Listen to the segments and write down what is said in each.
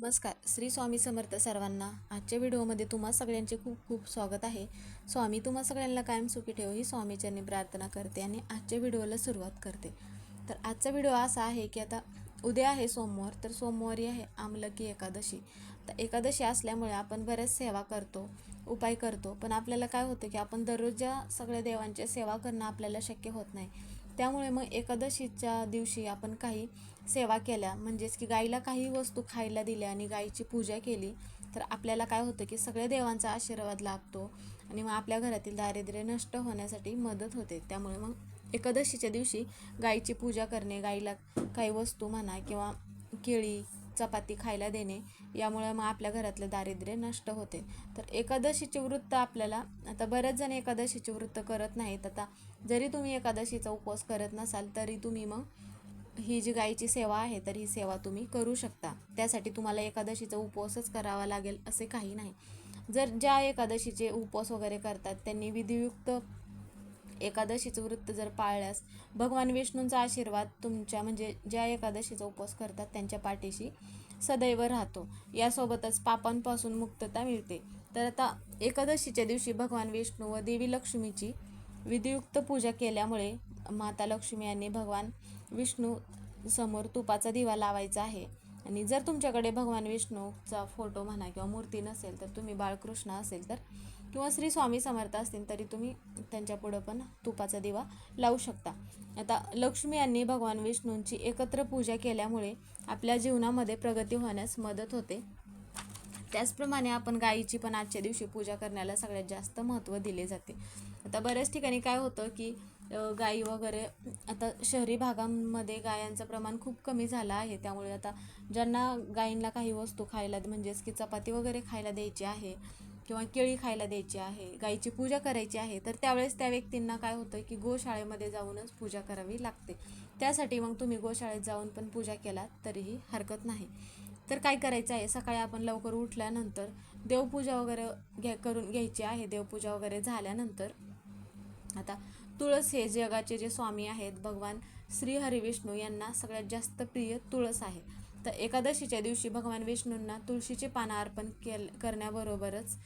नमस्कार. श्री स्वामी समर्थ सर्वांना आजच्या व्हिडिओमध्ये तुम्हा सगळ्यांचे खूप खूप स्वागत आहे. स्वामी तुम्हा सगळ्यांना कायम सुखी ठेव ही स्वामीच्यांनी प्रार्थना करते आणि आजच्या व्हिडिओला सुरुवात करते. तर आजचा व्हिडिओ असा आहे की आता उद्या आहे सोमवार तर सोमवारी आहे आमलकी एकादशी. तर एकादशी असल्यामुळे आपण बऱ्याच सेवा करतो उपाय करतो पण आपल्याला काय होतं की आपण दररोजच्या सगळ्या देवांच्या सेवा करणं आपल्याला शक्य होत नाही. त्यामुळे मग एकादशीच्या दिवशी आपण काही सेवा केल्या. म्हणजेच की गाईला काही वस्तू खायला दिल्या आणि गाईची पूजा केली तर आपल्याला काय होतं की सगळ्या देवांचा आशीर्वाद लाभतो आणि मग आपल्या घरातील दारिद्र्य नष्ट होण्यासाठी मदत होते. त्यामुळे मग एकादशीच्या दिवशी गाईची पूजा करणे गाईला काही वस्तू म्हणा किंवा केळी चपाती खायला देणे यामुळे मग आपल्या घरातलं दारिद्र्य नष्ट होते. तर एकादशीचे वृत्त आपल्याला आता बरेच जण एकादशीचे वृत्त करत नाहीत. आता जरी तुम्ही एकादशीचा उपवास करत नसाल तरी तुम्ही मग ही जी गायीची सेवा आहे तर ही सेवा तुम्ही करू शकता. त्यासाठी तुम्हाला एकादशीचा उपवासच करावा लागेल असे काही नाही. जर ज्या एकादशीचे उपवास वगैरे करतात त्यांनी विधियुक्त एकादशीचं वृत्त जर पाळल्यास भगवान विष्णूंचा आशीर्वाद तुमच्या म्हणजे ज्या एकादशीचा उपवास करतात त्यांच्या पाठीशी सदैव राहतो. यासोबतच पापांपासून मुक्तता मिळते. तर आता एकादशीच्या दिवशी भगवान विष्णू व देवी लक्ष्मीची विधियुक्त पूजा केल्यामुळे माता लक्ष्मी यांनी भगवान विष्णू समोर तुपाचा दिवा लावायचा आहे. आणि जर तुमच्याकडे भगवान विष्णूचा फोटो म्हणा किंवा मूर्ती नसेल तर तुम्ही बाळकृष्ण असेल तर किंवा श्री स्वामी समर्थ असतील तरी तुम्ही त्यांच्या पुढं पण तुपाचा दिवा लावू शकता. आता लक्ष्मी यांनी भगवान विष्णूंची एकत्र पूजा केल्यामुळे आपल्या जीवनामध्ये प्रगती होण्यास मदत होते. त्याचप्रमाणे आपण गायीची पण आजच्या दिवशी पूजा करण्याला सगळ्यात जास्त महत्त्व दिले जाते. आता बऱ्याच ठिकाणी काय होतं की गाई वगैरे आता शहरी भागांमध्ये गायांचं प्रमाण खूप कमी झालं आहे. त्यामुळे आता ज्यांना गायींना काही वस्तू खायला म्हणजेच की चपाती वगैरे खायला द्यायची आहे किंवा केळी खायला द्यायची आहे गाईची पूजा करायची आहे तर त्यावेळेस त्या व्यक्तींना काय होतं की गोशाळेमध्ये जाऊनच पूजा करावी लागते. त्यासाठी मग तुम्ही गोशाळेत जाऊन पण पूजा केलात तरीही हरकत नाही. तर काय करायचं आहे? सकाळी आपण लवकर उठल्यानंतर देवपूजा वगैरे घ्या करून घ्यायची आहे. देवपूजा वगैरे झाल्यानंतर आता तुळस हे जगाचे जे स्वामी आहेत भगवान श्री हरिविष्णू यांना सगळ्यात जास्त प्रिय तुळस आहे. तर एकादशीच्या दिवशी भगवान विष्णूंना तुळशीचे पानं अर्पण केल करण्याबरोबरच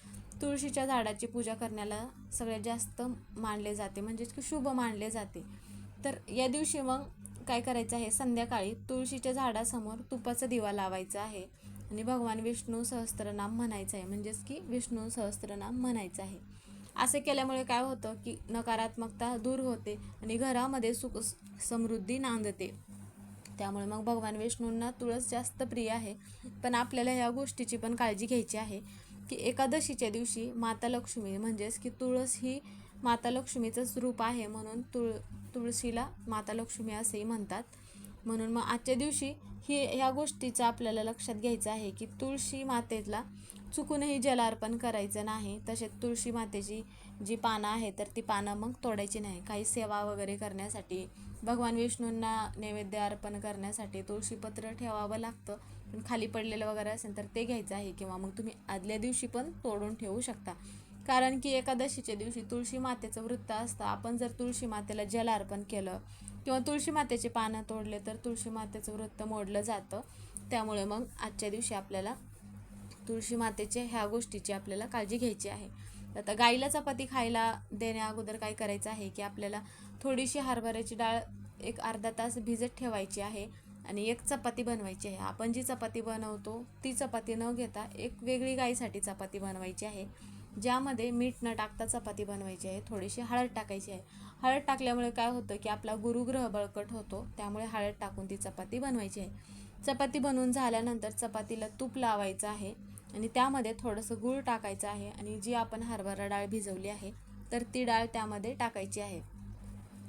तुळशीच्या झाडाची पूजा करण्याला सगळ्यात जास्त मानले जाते म्हणजेच की शुभ मानले जाते. तर या दिवशी मग काय करायचं आहे? संध्याकाळी तुळशीच्या झाडासमोर तुपाचा दिवा लावायचा आहे आणि भगवान विष्णू सहस्त्रनाम म्हणायचं आहे म्हणजेच की विष्णू सहस्त्रनाम म्हणायचं आहे. असे केल्यामुळे काय होतं की नकारात्मकता दूर होते आणि घरामध्ये सुख समृद्धी नांदते. त्यामुळे मग भगवान विष्णूंना तुळस जास्त प्रिय आहे. पण आपल्याला ह्या गोष्टीची पण काळजी घ्यायची आहे की एकादशीच्या दिवशी माता लक्ष्मी म्हणजेच की तुळस ही माता लक्ष्मीचंच रूप आहे म्हणून तुळ तुळशीला माता लक्ष्मी असेही म्हणतात. म्हणून मग आजच्या दिवशी ही ह्या गोष्टीचं आपल्याला लक्षात घ्यायचं आहे की तुळशी मातेला चुकूनही जलार्पण करायचं नाही तसेच तुळशी मातेची जी पानं आहेत तर ती पानं मग तोडायची नाही. काही सेवा वगैरे करण्यासाठी भगवान विष्णूंना नैवेद्य अर्पण करण्यासाठी तुळशीपत्र ठेवावं लागतं. पण खाली पडलेलं वगैरे असेल तर ते घ्यायचं आहे किंवा मग तुम्ही आदल्या दिवशी पण तोडून ठेवू शकता. कारण की एकादशीच्या दिवशी तुळशी मातेचं वृत्त असतं. आपण जर तुळशी मातेला जल अर्पण केलं किंवा तुळशी मातेचे पानं तोडले तर तुळशी मातेचं वृत्त मोडलं जातं. त्यामुळे मग आजच्या दिवशी आपल्याला तुळशी मातेचे ह्या गोष्टीची आपल्याला काळजी घ्यायची आहे. आता गाईला चपाती खायला देण्या अगोदर काय करायचं आहे की आपल्याला थोडीशी हरभऱ्याची डाळ एक अर्धा तास भिजत ठेवायची आहे आणि एक चपाती बनवायची आहे. आपण जी चपाती बनवतो ती चपाती न घेता एक वेगळी गाईसाठी चपाती बनवायची आहे. ज्यामध्ये मीठ न टाकता चपाती बनवायची आहे. थोडीशी हळद टाकायची आहे. हळद टाकल्यामुळे काय होतं की आपला गुरुग्रह बळकट होतो त्यामुळे हळद टाकून ती चपाती बनवायची आहे. चपाती बनवून झाल्यानंतर चपातीला तूप लावायचं आहे. आणि त्यामध्ये थोडंसं गूळ टाकायचं आहे आणि जी आपण हरभरा डाळ भिजवली आहे तर ती डाळ त्यामध्ये टाकायची आहे.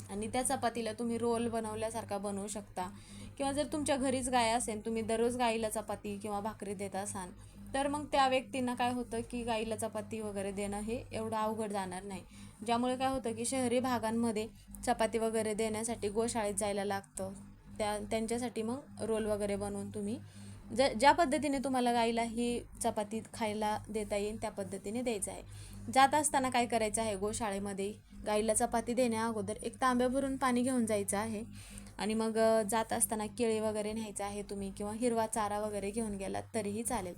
आणि त्या चपातीला तुम्ही रोल बनवल्यासारखा बनवू शकता. किंवा जर तुमच्या घरीच गाय असेल तुम्ही दररोज गाईला चपाती किंवा भाकरी देत असाल तर मग त्या व्यक्तींना काय होतं की गाईला चपाती वगैरे देणं हे एवढं अवघड जाणार नाही. ज्यामुळे काय होतं की शहरी भागांमध्ये चपाती वगैरे देण्यासाठी गोशाळेत जायला लागतं. त्या त्यांच्यासाठी मग रोल वगैरे बनवून तुम्ही ज ज्या पद्धतीने तुम्हाला गाईला ही चपाती खायला देता येईल त्या पद्धतीने द्यायचं आहे. जात असताना काय करायचं आहे गोशाळेमध्ये गाईला चपाती देण्या अगोदर एक तांब्या भरून पाणी घेऊन जायचं आहे. आणि मग जात असताना केळी वगैरे न्यायचं आहे तुम्ही किंवा हिरवा चारा वगैरे घेऊन गेलात तरीही चालेल.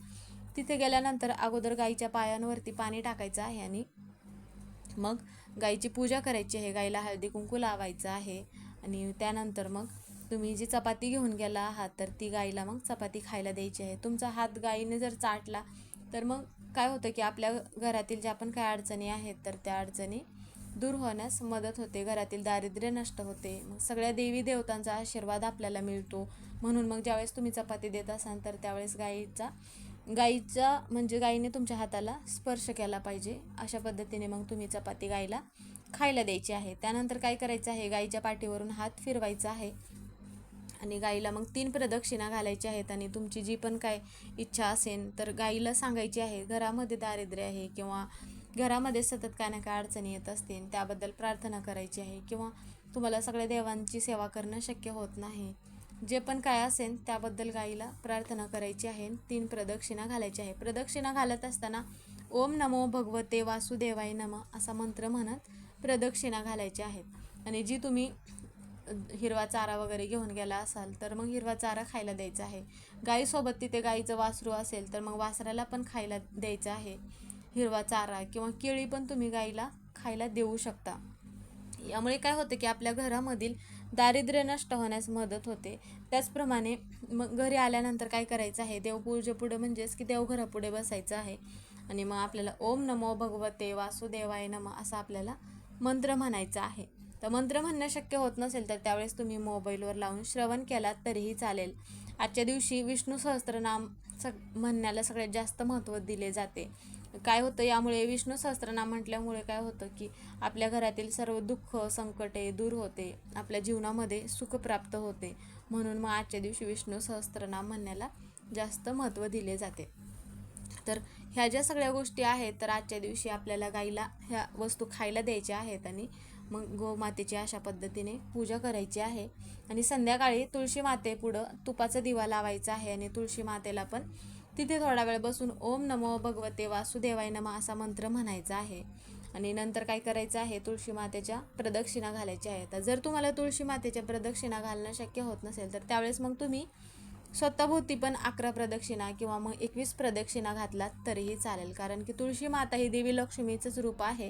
तिथे गेल्यानंतर अगोदर गाईच्या पायांवरती पाणी टाकायचं आहे आणि मग गाईची पूजा करायची आहे. गाईला हळदी कुंकू लावायचं आहे आणि त्यानंतर मग तुम्ही जी चपाती घेऊन गेला आहात तर ती गाईला मग चपाती खायला द्यायची आहे. तुमचा हात गाईने जर चाटला तर मग काय होतं की आपल्या घरातील ज्या पण काय अडचणी आहेत तर त्या अडचणी दूर होण्यास मदत होते. घरातील दारिद्र्य नष्ट होते. मग सगळ्या देवी देवतांचा आशीर्वाद आपल्याला मिळतो. म्हणून मग ज्यावेळेस तुम्ही चपाती देत असाल तर त्यावेळेस गाईचा गाईचा म्हणजे गाईने तुमच्या हाताला स्पर्श केला पाहिजे. अशा पद्धतीने मग तुम्ही चपाती गाईला खायला द्यायची आहे. त्यानंतर काय करायचं आहे? गाईच्या पाठीवरून हात फिरवायचा आहे. आणि गाईला मग तीन प्रदक्षिणा घालायच्या आहेत आणि तुमची जी पण काय इच्छा असेल तर गाईला सांगायची आहे घरामध्ये दारिद्र्य आहे किंवा घरामध्ये सतत काय ना काय अडचणी येत असतील त्याबद्दल प्रार्थना करायची आहे किंवा तुम्हाला सगळ्या देवांची सेवा करणं शक्य होत नाही. जे पण काय असेल त्याबद्दल गाईला प्रार्थना करायची आहे तीन प्रदक्षिणा घालायची आहे. प्रदक्षिणा घालत असताना ओम नमो भगवते वासुदेवाय नम असा मंत्र म्हणत प्रदक्षिणा घालायच्या आहेत. आणि जी तुम्ही हिरवा चारा वगैरे घेऊन गेला असाल तर मग हिरवा चारा खायला द्यायचा आहे. गाईसोबत तिथे गाईचं वासरू असेल तर मग वासराला पण खायला द्यायचं आहे. हिरवा चारा किंवा केळी पण तुम्ही गाईला खायला देऊ शकता. यामुळे काय होतं की आपल्या घरामधील दारिद्र्य नष्ट होण्यास मदत होते. त्याचप्रमाणे मग घरी आल्यानंतर काय करायचं आहे? देवपूजेपुढे म्हणजेच की देवघरापुढे बसायचं आहे. आणि मग आपल्याला ओम नमो भगवते वासुदेवाय नम असा आपल्याला मंत्र म्हणायचा आहे. तर मंत्र म्हणणं शक्य होत नसेल तर त्यावेळेस तुम्ही मोबाईलवर लावून श्रवण केलात तरीही चालेल. आजच्या दिवशी विष्णू सहस्त्रनाम सग म्हणण्याला सगळ्यात जास्त महत्त्व दिले जाते. काय होतं यामुळे विष्णू सहस्त्रनाम म्हटल्यामुळे काय होतं की आपल्या घरातील सर्व दुःख संकटे दूर होते. आपल्या जीवनामध्ये सुख प्राप्त होते. म्हणून मग आजच्या दिवशी विष्णू सहस्त्रनाम म्हणण्याला जास्त महत्त्व दिले जाते. तर ह्या ज्या सगळ्या गोष्टी आहेत तर आजच्या दिवशी आपल्याला गाईला ह्या वस्तू खायला द्यायच्या आहेत आणि मग गोमातेची अशा पद्धतीने पूजा करायची आहे. आणि संध्याकाळी तुळशी मातेपुढं तुपाचा दिवा लावायचा आहे आणि तुळशी मातेला पण तिथे थोडा वेळ बसून ओम नमो भगवते वासुदेवाय नमः असा मंत्र म्हणायचा आहे. आणि नंतर काय करायचं आहे तुळशी मातेच्या प्रदक्षिणा घालायच्या आहेत. जर तुम्हाला तुळशी मातेच्या प्रदक्षिणा घालणं शक्य होत नसेल तर त्यावेळेस मग तुम्ही स्वतःभोवती पण अकरा प्रदक्षिणा किंवा मग एकवीस प्रदक्षिणा घातलात तरीही चालेल. कारण की तुळशी माता ही देवी लक्ष्मीचंच रूप आहे.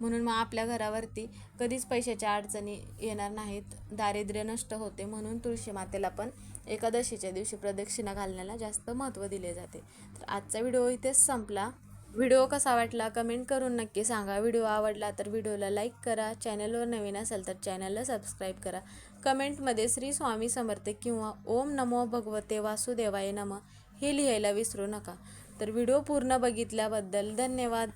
म्हणून मग आपल्या घरावरती कधीच पैशाच्या अडचणी येणार नाहीत. दारिद्र्य नष्ट होते म्हणून तुळशी मातेला पण एकादशीच्या दिवशी प्रदक्षिणा घालण्याला जास्त महत्त्व दिले जाते. तर आजचा व्हिडिओ इथेच संपला. व्हिडिओ कसा वाटला कमेंट करून नक्की सांगा. व्हिडिओ आवडला तर व्हिडिओला लाईक करा. चॅनलवर नवीन असेल तर चॅनलला सबस्क्राईब करा. कमेंटमध्ये श्री स्वामी समर्थ किंवा ओम नमो भगवते वासुदेवाय नम हे लिहायला विसरू नका. तर व्हिडिओ पूर्ण बघितल्याबद्दल धन्यवाद.